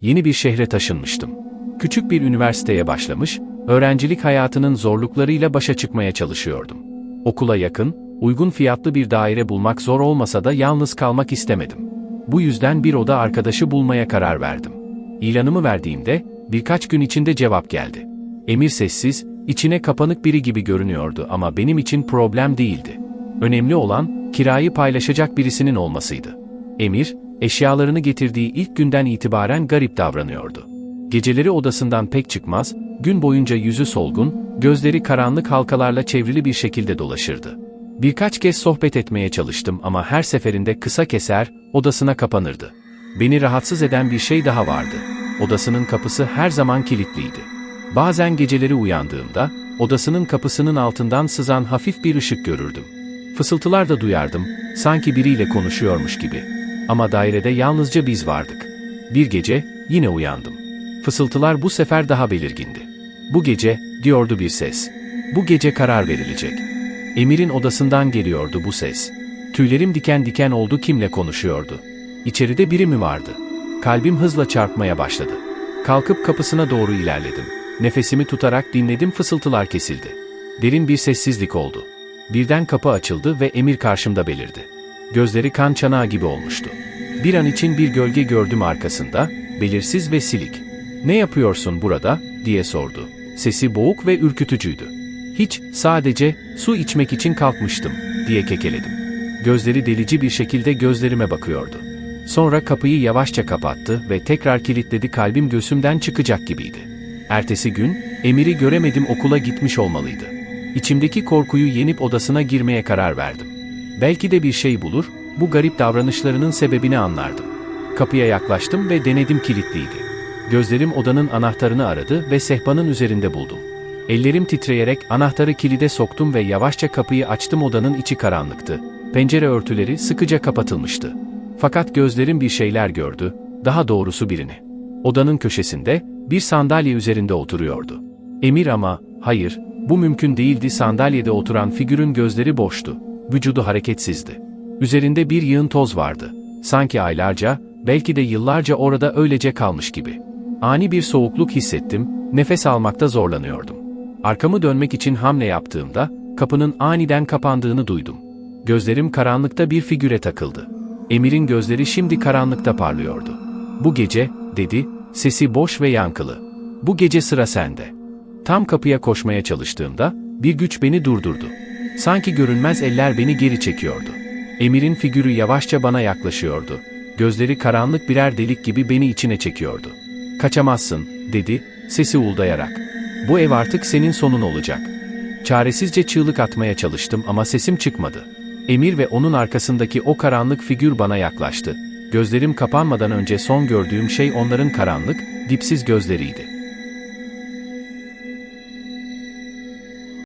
Yeni bir şehre taşınmıştım. Küçük bir üniversiteye başlamış, öğrencilik hayatının zorluklarıyla başa çıkmaya çalışıyordum. Okula yakın, uygun fiyatlı bir daire bulmak zor olmasa da yalnız kalmak istemedim. Bu yüzden bir oda arkadaşı bulmaya karar verdim. İlanımı verdiğimde birkaç gün içinde cevap geldi. Emir sessiz, içine kapanık biri gibi görünüyordu ama benim için problem değildi. Önemli olan kirayı paylaşacak birisinin olmasıydı. Emir, eşyalarını getirdiği ilk günden itibaren garip davranıyordu. Geceleri odasından pek çıkmaz, gün boyunca yüzü solgun, gözleri karanlık halkalarla çevrili bir şekilde dolaşırdı. Birkaç kez sohbet etmeye çalıştım ama her seferinde kısa keser, odasına kapanırdı. Beni rahatsız eden bir şey daha vardı. Odasının kapısı her zaman kilitliydi. Bazen geceleri uyandığımda, odasının kapısının altından sızan hafif bir ışık görürdüm. Fısıltılar da duyardım, sanki biriyle konuşuyormuş gibi. Ama dairede yalnızca biz vardık. Bir gece, yine uyandım. Fısıltılar bu sefer daha belirgindi. Bu gece, diyordu bir ses. Bu gece karar verilecek. Emir'in odasından geliyordu bu ses. Tüylerim diken diken oldu kimle konuşuyordu. İçeride biri mi vardı? Kalbim hızla çarpmaya başladı. Kalkıp kapısına doğru ilerledim. Nefesimi tutarak dinledim fısıltılar kesildi. Derin bir sessizlik oldu. Birden kapı açıldı ve Emir karşımda belirdi. Gözleri kan çanağı gibi olmuştu. Bir an için bir gölge gördüm arkasında, belirsiz ve silik. Ne yapıyorsun burada, diye sordu. Sesi boğuk ve ürkütücüydü. Hiç, sadece, su içmek için kalkmıştım, diye kekeledim. Gözleri delici bir şekilde gözlerime bakıyordu. Sonra kapıyı yavaşça kapattı ve tekrar kilitledi kalbim göğsümden çıkacak gibiydi. Ertesi gün, Emir'i göremedim okula gitmiş olmalıydı. İçimdeki korkuyu yenip odasına girmeye karar verdim. Belki de bir şey bulur, bu garip davranışlarının sebebini anlardım. Kapıya yaklaştım ve denedim kilitliydi. Gözlerim odanın anahtarını aradı ve sehpanın üzerinde buldum. Ellerim titreyerek anahtarı kilide soktum ve yavaşça kapıyı açtım odanın içi karanlıktı. Pencere örtüleri sıkıca kapatılmıştı. Fakat gözlerim bir şeyler gördü, daha doğrusu birini. Odanın köşesinde, bir sandalye üzerinde oturuyordu. Emir ama, hayır, bu mümkün değildi sandalyede oturan figürün gözleri boştu. Vücudu hareketsizdi. Üzerinde bir yığın toz vardı. Sanki aylarca, belki de yıllarca orada öylece kalmış gibi. Ani bir soğukluk hissettim, nefes almakta zorlanıyordum. Arkamı dönmek için hamle yaptığımda, kapının aniden kapandığını duydum. Gözlerim karanlıkta bir figüre takıldı. Emir'in gözleri şimdi karanlıkta parlıyordu. Bu gece, dedi, sesi boş ve yankılı. Bu gece sıra sende. Tam kapıya koşmaya çalıştığımda, bir güç beni durdurdu. Sanki görünmez eller beni geri çekiyordu. Emir'in figürü yavaşça bana yaklaşıyordu. Gözleri karanlık birer delik gibi beni içine çekiyordu. Kaçamazsın, dedi, sesi uldayarak. Bu ev artık senin sonun olacak. Çaresizce çığlık atmaya çalıştım ama sesim çıkmadı. Emir ve onun arkasındaki o karanlık figür bana yaklaştı. Gözlerim kapanmadan önce son gördüğüm şey onların karanlık, dipsiz gözleriydi.